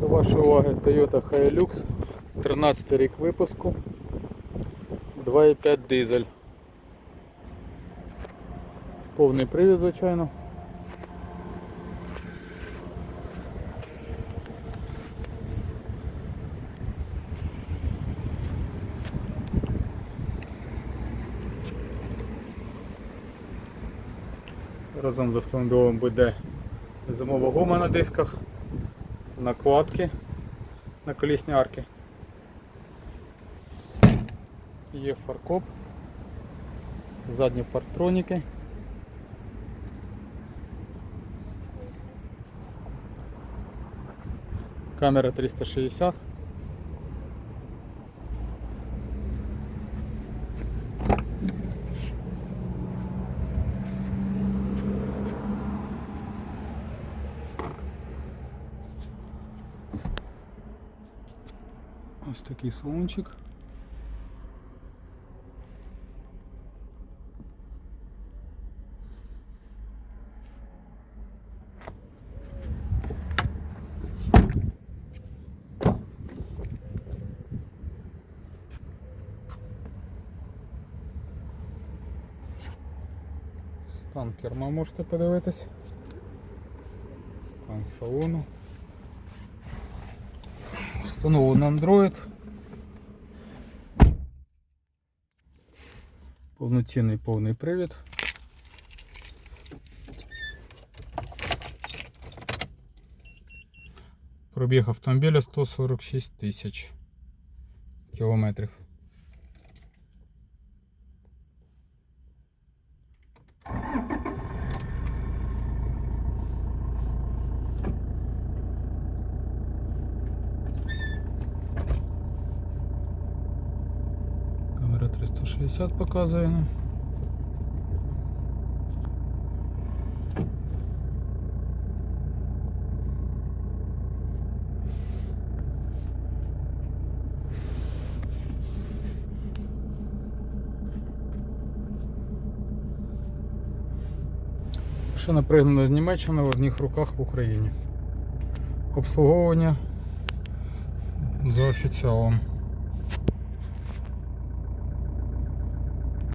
До вашої уваги Toyota Hilux, 13 рік випуску, 2,5 дизель. Повний привід, звичайно. Разом з автомобілем буде зимова гума на дисках, накладки на колісні арки. Є фаркоп, задні партроніки. Камера 360. Ось такий салончик. Стан керма можете подивитись. Стан салону. Встановлений Android. Повноцінний повний привід. Пробіг автомобіля 146 тисяч кілометрів. Камера 360 показує нам. Машина пригнана з Німеччини в одних руках в Україні. Обслуговування за офіціалом.